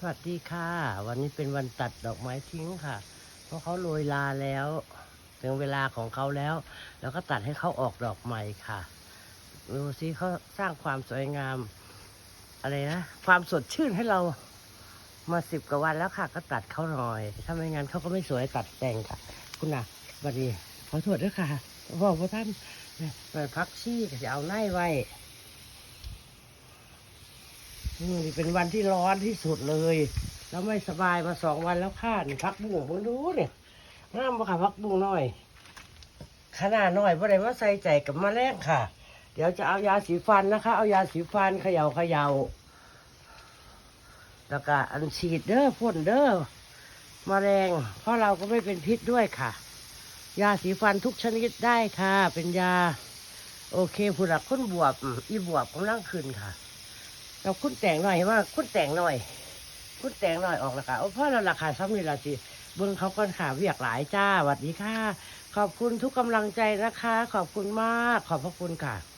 สวัสดีค่ะ วันนี้เป็นวันตัดดอกไม้ทิ้งค่ะ เพราะเขาโรยลาแล้วถึงเวลาของเขาแล้ว แล้วก็ตัดให้เขาออกดอกใหม่ค่ะดูสิเขาสร้างความสวยงาม อะไรนะความสดชื่นให้เรามาสิบกว่าวันแล้วค่ะ ก็ตัดเขาหน่อย ถ้าไม่งั้นเขาก็ไม่สวยตัดแต่งค่ะ คุณน่ะสวัสดีขอโทษด้วยค่ะบอกว่าท่านเนี่ยเปิดพักชี่จะเอาไล่ไว้ นี่เป็นวันที่ร้อนที่สุดเลย แล้วไม่สบายมาสองวันแล้วค่ะนี่พักบุ้งมึงดูเนี่ยน้ำมาค่ะพักบุ้งน้อย ขนาดน้อยเพราะไรว่าใส่ใจกับแมลงค่ะ เดี๋ยวจะเอายาสีฟันนะคะ เอายาสีฟันเขย่าเขย่าแล้วก็อันฉีดเด้อพ่นเด้อมแมลงเพราะเราก็ไม่เป็นพิษด้วยค่ะ ยาสีฟันทุกชนิดได้ค่ะ เป็นยา โอเคผู้หลักคุณบวบอีบวบกำลังขึ้นค่ะ เราคุณแต่งหน่อยเห็นว่าคุณแต่งหน่อย คุณแต่งหน่อยออกราคาโอ้พ่อเราราคาซ้ำนี่ละสิเบิ้งเขาก่อนค่ะเวียกหลายจ้าสวัสดีค่ะ ขอบคุณทุกกำลังใจนะคะ ขอบคุณมาก ขอบพระคุณค่ะ